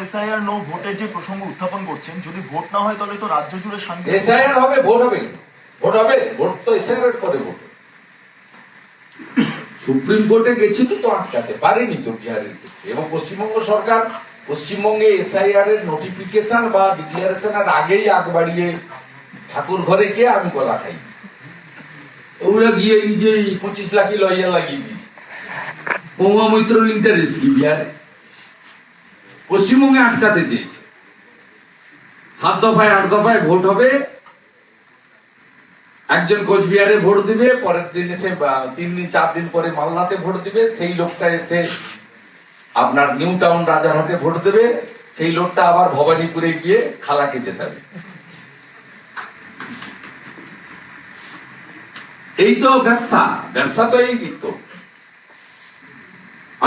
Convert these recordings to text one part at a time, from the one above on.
SIR no ভোটের যে প্রসঙ্গ উত্থাপন করছেন, যদি ভোট না হয় তাহলে তো রাজ্য জুড়ে শান্তি এসআইআর হবে, ভোট হবে। ভোট হবে, ভোট তো এসআইআর করে ভোট। সুপ্রিম কোর্টে গেছিল তো আটকাতে পারেনি তো বিহারের এবং পশ্চিমবঙ্গ সরকার, পশ্চিমবঙ্গে এসআইআর এর নোটিফিকেশন বা ডিক্লারেশন এর আগেই আগ বাড়িয়ে ঠাকুর ঘরে কে আমি গলা খাই। ওরা গিয়ে নিজেই পঁচিশ লাখই লইয়া লাগিয়ে দিয়েছে। মৈত্র ইন্টারেস্ট কি বিহারে? পশ্চিমবঙ্গে আটকাতে চেয়েছে। সাত দফায়, আট দফায় ভোট হবে। একজন কোচবিহারে ভোট দিবে, পরের দিন এসে তিন দিন, চার দিন পরে মালদাতে ভোট দিবে। সেই লোকটা এসে আপনার নিউ টাউন রাজারহাটে ভোট দেবে। সেই লোকটা আবার ভবানীপুরে গিয়ে খালাকে জেতাবে এই তো ব্যবসা। ব্যবসা তো এই দিক তো।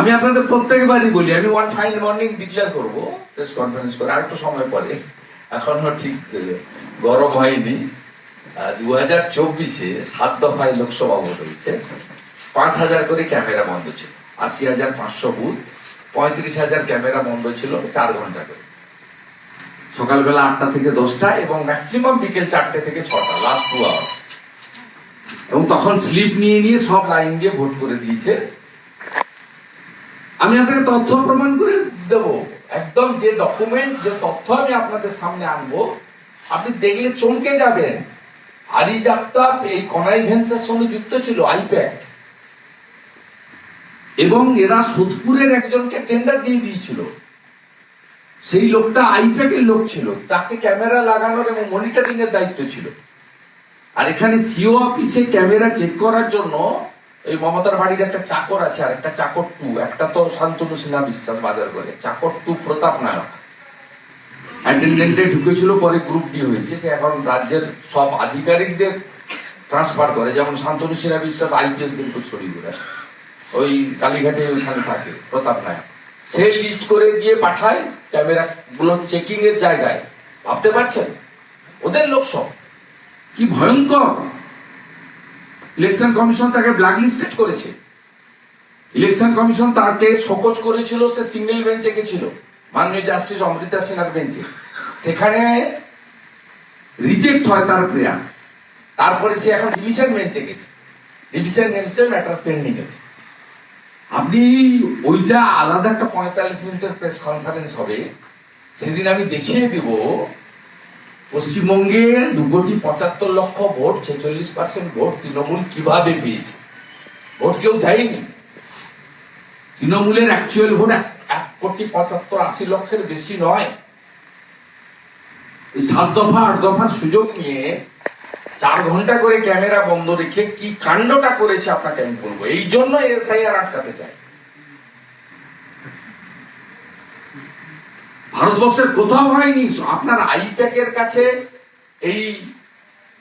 আমি আপনাদের প্রত্যেকবারই বলি, আমি ওয়ান ফাইন মর্নিং ডিক্লেয়ার করব প্রেস কনফারেন্স করে আর একটু সময় পরে। এখনও ঠিক গরম হয়নি। দু হাজার চব্বিশে সাত দফায় লোকসভা ভোট হয়েছে। পাঁচ হাজার করে ক্যামেরা বন্ধ ছিল। আশি হাজার পাঁচশো বুথ, পঁয়ত্রিশ হাজার ক্যামেরা বন্ধ ছিল চার ঘণ্টা করে। সকালবেলা আটটা থেকে দশটা এবং ম্যাক্সিমাম বিকেল চারটে থেকে ছটা লাস্ট টু আওয়ার্স এবং তখন স্লিপ নিয়ে নিয়ে সব লাইন দিয়ে ভোট করে দিয়েছে আমি আপনাকে তথ্য প্রমাণ করে দেব। একদম যে ডকুমেন্ট যে তথ্য আমি আপনাদের সামনে আনব, আপনি দেখলে চমকে যাবেন। আরিজ আফতাব এই কনাইভেন্সের সঙ্গে যুক্ত ছিল, আইপ্যাড। এবং এরা সোদপুরের একজনকে টেন্ডার দিয়ে দিয়েছিল। সেই লোকটা আইপ্যাকের লোক ছিল, তাকে ক্যামেরা লাগানোর এবং মনিটরিং এর দায়িত্ব ছিল। আর এখানে সিও অফিসে ক্যামেরা চেক করার জন্য এই মমতার বাড়ির একটা চাকর আছে আর একটা চাকর টু একটা তো শান্তনু সিনহা বিশ্বাস বাজার করে চাকর টু প্রতাপ নায়ক। অ্যাটেন্ডেন্টে ঢুকেছিল পরে গ্রুপ ডি হয়েছে। সে এখন রাজ্যের সব আধিকারিকদের ট্রান্সফার করে। যেমন শান্তনু সিনহা বিশ্বাস আইপিএস কিন্তু ছড়িয়ে করে ওই কালীঘাটে ওইখানে থাকে প্রতাপ নায়ক। সে লিস্ট করে দিয়ে পাঠায় ক্যামেরা গুলো চেকিং এর জায়গায়। ভাবতে পারছেন? ওদের লোক সব। কি ভয়ঙ্কর! ইলেকশন কমিশন তাকে ব্ল্যাক লিস্টেড করেছে। ইলেকশন কমিশন তাকে শোকজ করেছিল, সে সিঙ্গেল বেঞ্চে গেছিল, মাননীয় জাস্টিস অমৃতা সিনহার বেঞ্চে সেখানে রিজেক্ট হয় তার প্রেয়ার তারপরে সে এখন ডিভিশন বেঞ্চে গেছে। ডিভিশন বেঞ্চে ম্যাটার পেন্ডিং আছে। আপনি ওইটা আলাদা একটা পঁয়তাল্লিশ মিনিটের প্রেস কনফারেন্স হবে, সেদিন আমি দেখিয়ে দিব পশ্চিমবঙ্গে দু কোটি পঁচাত্তর লক্ষ ভোট, ছেচল্লিশ পার্সেন্ট ভোট তৃণমূল কীভাবে পেয়েছে? ভোট কেউ দেয়নি। তৃণমূলের অ্যাকচুয়াল ভোট এক- কোটি পঁচাত্তর আশি লক্ষের বেশি নয়। সাত দফা, আট দফার সুযোগ নিয়ে চার ঘণ্টা করে ক্যামেরা বন্ধ রেখে কি কাণ্ডটা করেছে আপনাকে আমি বলব? এই জন্য এসআইআর আটকাতে চাই। ভারতবর্ষের কোথাও হয়নি। আপনার আইপ্যাকের কাছে এই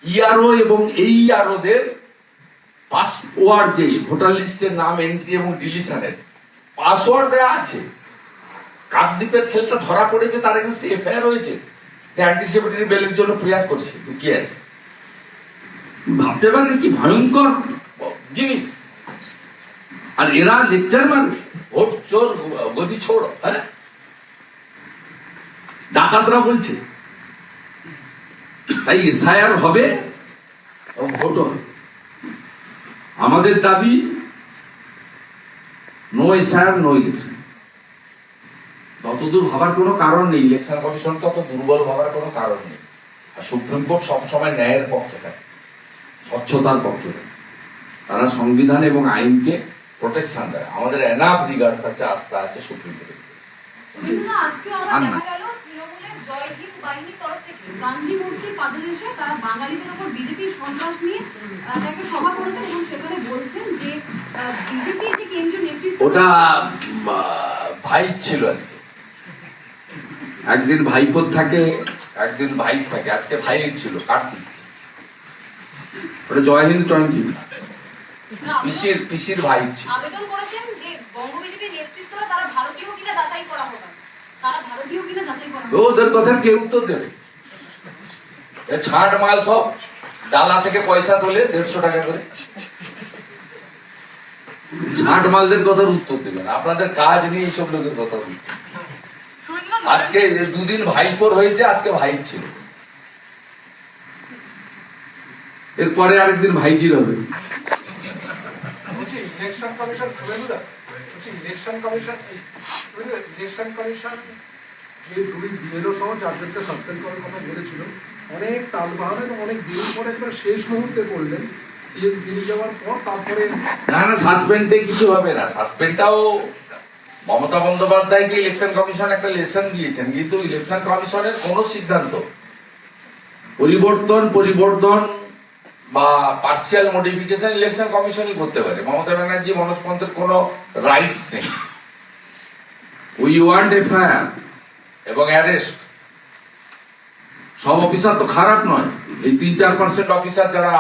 ইআরও এবং এই ইআরওদের পাসওয়ার্ড যে ভোটার লিস্টের নাম এন্ট্রি এবং ডিলিশনের পাসওয়ার্ড দেওয়া আছে। কাকদ্বীপের ছেলেটা ধরা পড়েছে, তার এগেনস্টে এফআইআর হয়েছে। যে অ্যান্টিসিপেটরি বেলের জন্য প্রয়াস করছে। লুকিয়ে আছে? ভাবতে পারেন কি ভয়ঙ্কর জিনিস। আর এরা লেকচার মারবে। ভোট চোর গদি ছোড় হ্যাঁ? ডাকাতরা বলছে তাই এসআইআর হবে ভোট হবে। আমাদের দাবি নো এসআইআর নো ইলেকশন ততদূর ভাবার কোনো কারণ নেই। ইলেকশন কমিশন তত দুর্বল ভাবার কোনো কারণ নেই। আর সুপ্রিম কোর্ট সবসময় ন্যায়ের পক্ষে থাকে স্বচ্ছতার পক্ষে থাকে। তারা সংবিধান এবং আইনকে প্রোটেকশন দেয়। আমাদের এনাফ রিগার্ডস আছে আস্থা আছে সুপ্রিম কোর্টে আজকে আমরা দেখা গেল তৃণমূলের জয় বাহিনীর তরফ থেকে গান্ধী মূর্তির পাদদেশে তারা বাঙালিদের উপর বিজেপির সন্ত্রাস নিয়ে একটা সভা করেছেন এবং সেখানে বলছেন যে বিজেপির যে কেন্দ্রীয় নেতৃত্ব ওটা ভাই ছিল আজকে। একদিন ভাইপোর থাকে একদিন ভাই থাকে। আজকে ভাইয়ের ছিল কার্তিক। ওটা জয় হিন্দ টোয়েন্টি তারা পিসির পিসির ভাই ছিল। আবেদন করেছেন যে বঙ্গ বিজেপির নেতৃত্বরা তারা ভারতীয় কিনা যাচাই করা হোক ওদের কথার কে উত্তর দেবে। ছাট মাল সব। ডালা থেকে পয়সা তোলে দেড়শো টাকা করে। ছাট মালদের কথার উত্তর দেবেন আপনাদের কাজ নিয়ে এইসব লোকের কথা বলবেন আজকে দুদিন ভাইপোর হয়েছে আজকে ভাই ছিল। এরপরে আরেকদিন ভাইজির হবে। ইলেকশন কমিশন বলছি ইলেকশন কমিশন ইলেকশন কমিশন যে দুই বিএলও সহ চারজনকে সাসপেন্ড করার কথা বলেছিল, অনেক তালবাহানা এবং অনেক দিন পরে একবার শেষ মুহূর্তে করলেন সিএস বেরিয়ে যাওয়ার পর তারপরে না না সাসপেন্ডে কিছু হবে না। সাসপেন্ডটাও মমতা বন্দ্যোপাধ্যায়কে ইলেকশন কমিশন একটা লেসন দিয়েছেন, কিন্তু ইলেকশন কমিশনের কোন সিদ্ধান্ত পরিবর্তন পরিবর্তন বা পার্সিয়াল মডিফিকেশন ইলেকশন কমিশনই করতে পারে। মমতা ব্যানার্জি মনোজ পন্থের কোনো রাইটস নেই। উই ওয়ান্ট এফআইআর এবং অ্যারেস্ট সব অফিসার তো খারাপ নয়। এই তিন চার পার্সেন্ট অফিসার যারা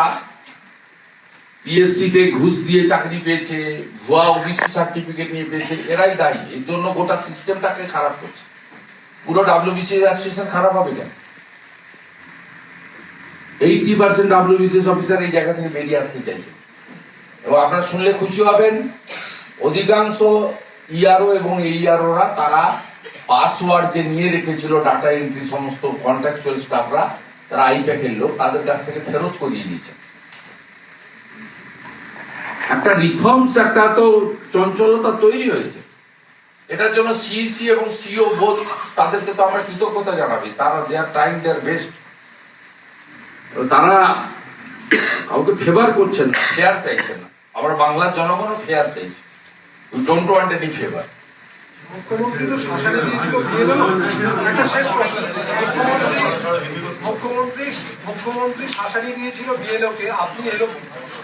পিএসসি তে ঘুষ দিয়ে চাকরি পেয়েছে ভুয়া ওবিসি সার্টিফিকেট নিয়ে পেয়েছে এরাই দায়ী। এর জন্য গোটা সিস্টেমটাকে খারাপ করছে। পুরো ডাব্লিউবিসি অ্যাসোসিয়েশন খারাপ হবে কেন? এইটি পার্সেন্ট ডাব্লিউবিসিএস অফিসার এই জায়গা থেকে বেরিয়ে আসতে চাইছে। এবং আপনারা শুনলে খুশি হবেন, অধিকাংশ ইআরও এবং এইআরওরা তারা পাসওয়ার্ড যে নিয়ে রেখেছিল ডাটা এন্ট্রি সমস্ত কন্ট্রাকচুয়াল স্টাফরা তারা আইপ্যাকের লোক, তাদের কাছ থেকে ফেরত করিয়ে দিয়েছে। একটা রিফর্মস একটা তো চঞ্চলতা তৈরি হয়েছে। এটার জন্য সিইসি এবং সিও বোধ তাদেরকে তো আমরা কৃতজ্ঞতা জানাবি। তারা দে আর ট্রাইং দেয়ার বেস্ট তারা কাউকে ফেভার করছেন না ফেয়ার চাইছেন না। আমরা বাংলার জনগণও ফেয়ার চাইছে। We don't want any favour মুখ্যমন্ত্রী তো শাসানি দিয়েছিল বিএলও একটা শেষ প্রশ্ন। মুখ্যমন্ত্রী মুখ্যমন্ত্রী মুখ্যমন্ত্রী শাসানি দিয়েছিল বিএলও আপনি এলো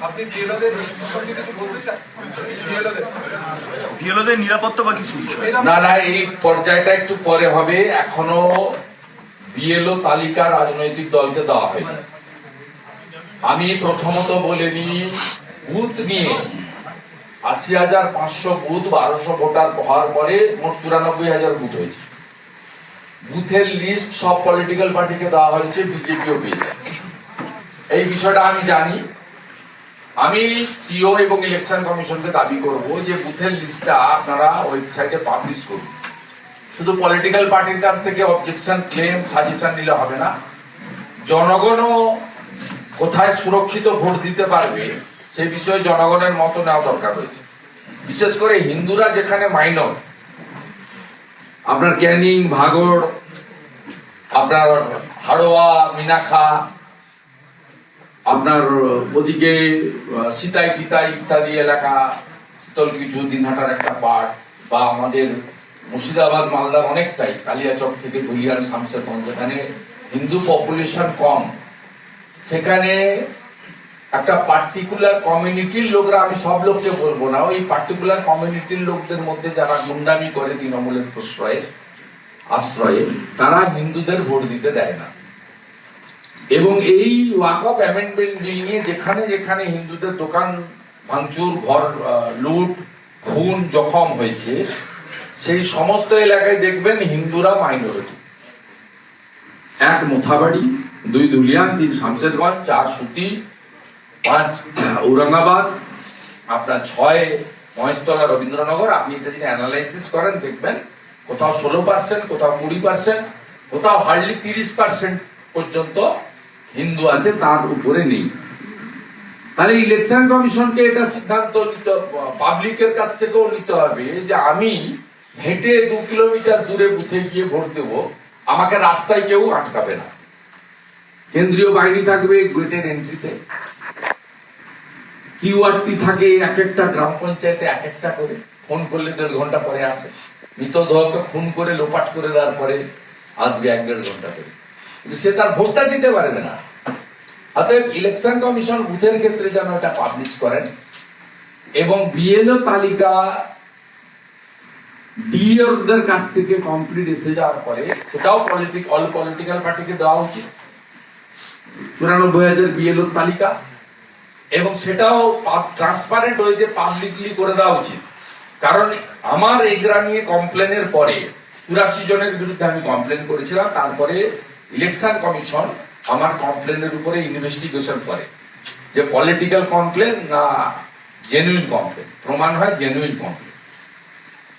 আপনি বিএলওদের এই প্রসঙ্গে কিছু বলতে চান? বিএলওদের। বিএলওদের নিরাপত্তা বা কিছু না না এই পর্যায়টা একটু পরে হবে। এখনও বিএলও তালিকা রাজনৈতিক দলকে দেওয়া হয়নি। আমি প্রথমত বলে নিই বুথ নিয়ে। আশি হাজার পাঁচশো বুথ বারোশো ভোটার হওয়ার পরে মোট চুরানব্বই হাজার বুথ হয়েছে। বুথের লিস্ট সব পলিটিক্যাল পার্টিকে দেওয়া হয়েছে বিজেপিও পেয়েছে। এই বিষয়টা আমি জানি। আমি সিও এবং ইলেকশন কমিশনকে দাবি করব যে বুথের লিস্টটা আপনারা ওয়েবসাইটে পাবলিশ করুন। শুধু পলিটিক্যাল পার্টির কাছ থেকে অবজেকশন ক্লেম সাজেশন নিলে হবে না। জনগণও কোথায় সুরক্ষিত ভোট দিতে পারবে, সেই বিষয়ে জনগণের মত নেওয়া দরকার রয়েছে বিশেষ করে হিন্দুরা যেখানে মাইনর আপনার ক্যানিং ভাগড় আপনার হাড়োয়া, মিনাখা, আপনার ওদিকে সিতাই টিতাই ইত্যাদি এলাকা, শীতল কিছু, দিনহাটার একটা পার্ট বা আমাদের মুর্শিদাবাদ মালদার অনেকটাই, কালিয়াচক থেকে গুলিয়ান, শামসেরগঞ্জ যেখানে হিন্দু পপুলেশন কম। সেখানে একটা পার্টিকুলার কমিউনিটির লোকরা, আমি সব লোককে বলব না, ওই পার্টিকুলার কমিউনিটির লোকদের মধ্যে যারা গুন্ডামি করে তৃণমূলের প্রশ্রয়ে, আশ্রয়ে, তারা হিন্দুদের ভোট দিতে দেয় না। এবং এই ওয়াক অফ অ্যামেন্ডমেন্ট বিল নিয়ে যেখানে যেখানে হিন্দুদের দোকান, ভাঙচুর, ঘর লুট, খুন, জখম হয়েছে, সেই সমস্ত এলাকায় দেখবেন হিন্দুরা মাইনরিটি এক মোথাবাড়ি, দুই ধুলিয়ান তিন শামশেরগঞ্জ চার সুতি, পাঁচ ঔরঙ্গাবাদ, আপনার ছয় মহেশতলা রবীন্দ্রনগর। আপনি এটা যদি অ্যানালাইসিস করেন, দেখবেন কোথাও ষোলো পার্সেন্ট কোথাও কুড়ি পার্সেন্ট কোথাও হার্ডলি তিরিশ পার্সেন্ট পর্যন্ত হিন্দু আছে, তার উপরে নেই। তাহলে ইলেকশন কমিশনকে এটা সিদ্ধান্ত নিতে পাবলিকের কাছ থেকেও নিতে হবে যে আমি হেঁটে দু কিলোমিটার দূরে বুথে গিয়ে ভোট দেবো। আমাকে রাস্তায় কেউ আটকাবে না। কেন্দ্রীয় বাহিনী থাকবে গেটের এন্ট্রিতে কিউআরটি থাকে এক একটা গ্রাম পঞ্চায়েতে এক একটা করে। ফোন করলে দেড় ঘণ্টা পরে আসে। মৃতদেহকে খুন করে লোপাট করে দেওয়ার পরে আসবে এক দেড় ঘণ্টা করে সে তার ভোটটা দিতে পারবে না। অতএব ইলেকশন কমিশন বুথের ক্ষেত্রে যেন এটা পাবলিশ করেন। এবং বিএলও তালিকা ডিওদের কাছ থেকে কমপ্লিট এসে যাওয়ার পরে সেটাও পলিটিক অল পলিটিক্যাল পার্টিকে দেওয়া উচিত। চুরানব্বই হাজার বিএলও তালিকা। এবং সেটাও ট্রান্সপারেন্ট ওয়েতে পাবলিকলি করে দেওয়া উচিত। কারণ আমার এগরা নিয়ে কমপ্লেনের পরে চুরাশি জনের বিরুদ্ধে আমি কমপ্লেন করেছিলাম। তারপরে ইলেকশন কমিশন আমার কমপ্লেনের উপরে ইনভেস্টিগেশন করে। যে পলিটিক্যাল কমপ্লেন না জেনুইন কমপ্লেন প্রমাণ হয় জেনুইন কমপ্লেন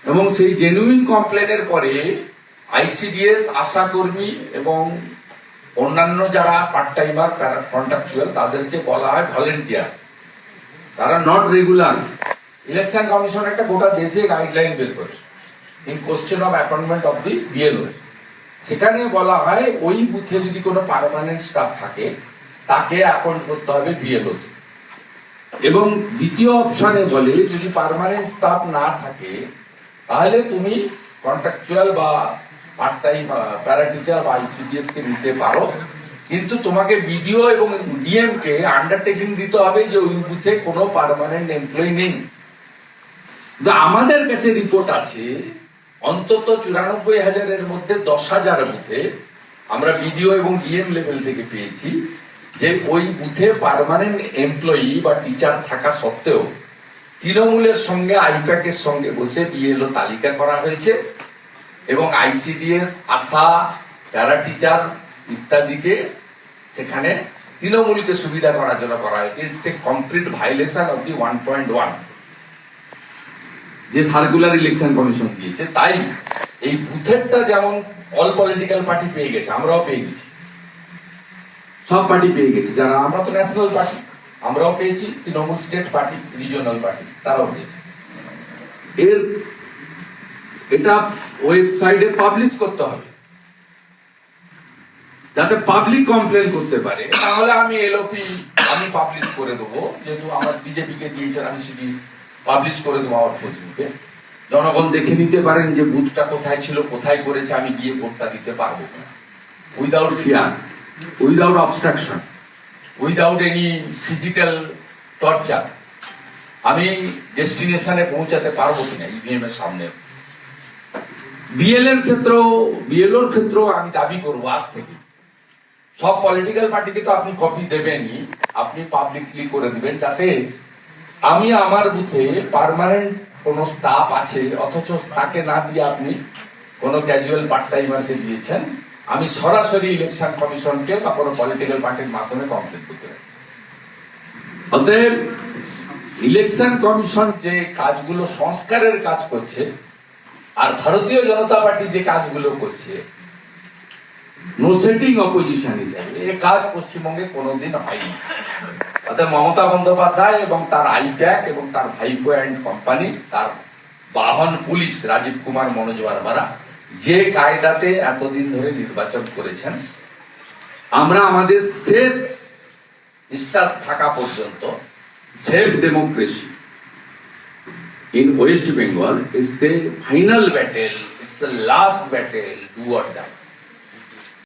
এবং সেই জেনুইন কমপ্লেনের পরে আইসিডিএস আশাকর্মী এবং অন্যান্য যারা পার্ট টাইমার তারা কন্ট্রাকচুয়াল তাদেরকে বলা হয় ভলেন্টিয়ার তারা নট রেগুলার ইলেকশন কমিশন একটা গোটা দেশে গাইডলাইন বের করে in question of appointment of the BLO সেখানে বলা হয়, ওই বুথে যদি কোনো পার্মানেন্ট স্টাফ থাকে, তাকে অ্যাপয়েন্ট করতে হবে বিএলও এবং দ্বিতীয় অপশনে বলে, যদি পার্মানেন্ট স্টাফ না থাকে তাহলে তুমি কন্ট্রাকচুয়াল বা পার্ট টাইম প্যারা টিচার বা আইসিডিএস কে নিতে পারো। কিন্তু তোমাকে বিডিও এবং ডিএম কে আন্ডারটেকিং দিতে হবে যে ওই বুথে কোনো পারমানেন্ট এমপ্লয়ি নেই। আমাদের কাছে রিপোর্ট আছে, অন্তত চুরানব্বই হাজারের মধ্যে দশ হাজার বুথে আমরা বিডিও এবং ডিএম লেভেল থেকে পেয়েছি যে ওই বুথে পারমানেন্ট এমপ্লয়ি বা টিচার থাকা সত্ত্বেও তৃণমূলের সঙ্গে আইপ্যাকের সঙ্গে বসে বিএলও তালিকা করা হয়েছে এবং আইসিডিএস, আশা, প্যারা টিচার ইত্যাদিকে সেখানে তৃণমূলকে সুবিধা করার জন্য করা হয়েছে। It's a complete violation of the one point one যে সার্কুলার ইলেকশন কমিশন দিয়েছে, তাই এই বুথেরটা যেমন অল পলিটিক্যাল পার্টি পেয়ে গেছে, আমরাও পেয়ে গেছি। সব পার্টি পেয়ে গেছে, যারা, আমরা তো ন্যাশনাল পার্টি আমরাও পেয়েছি, Trinamool state party, regional party, তারাও পেয়েছে। এর এটা ওয়েবসাইটে পাবলিশ করতে হবে। যাতে পাবলিক কমপ্লেন করতে পারে। তাহলে আমি এলওপি, আমি পাবলিশ করে দেবো। যেহেতু আমার বিজেপি কে দিয়েছেন, আমি সেটি পাবলিশ করে দেবো আমার ফেসবুকে জনগণ দেখে নিতে পারেন যে বুথটা কোথায় ছিল, কোথায় করেছে, আমি গিয়ে ভোটটা দিতে পারব না without fear without obstruction without any physical torture আমি ডেস্টিনেশনে পৌঁছাতে পারব কিনা ইভিএম এর সামনে? বিএল এর ক্ষেত্রেও বিএলওর ক্ষেত্রেও আমি দাবি করব আজ থেকে। সব পলিটিক্যাল পার্টিকে তো আপনি কপি দেবেনই, আপনি পাবলিকলি করে দিবেন, যাতে আমি আমার বুথে পার্মানেন্ট কোন স্টাফ আছে, অথচ তাকে না দিয়ে আপনি কোন ক্যাজুয়াল পার্ট টাইমারকে দিয়েছেন। আমি সরাসরি ইলেকশন কমিশনকে বা কোনো পলিটিক্যাল পার্টির মাধ্যমে কমপ্লেন করতে অতএব ইলেকশন কমিশন যে কাজগুলো সংস্কারের কাজ করছে, আর ভারতীয় জনতা পার্টি যে কাজগুলো করছে নো সেটিং অপোজিশন হিসাবে এ কাজ পশ্চিমবঙ্গে কোনোদিন হয়নি। অর্থাৎ মমতা বন্দ্যোপাধ্যায় এবং তার আইপ্যাক এবং তার ভাইপো অ্যান্ড কোম্পানি, তার বাহন পুলিশ রাজীব কুমার, মনোজ বারবারা যে কায়দাতে এতদিন ধরে নির্বাচন করেছেন, আমরা আমাদের শেষ বিশ্বাস থাকা পর্যন্ত safe democracy in West Bengal it's a final battle it's a last battle do or die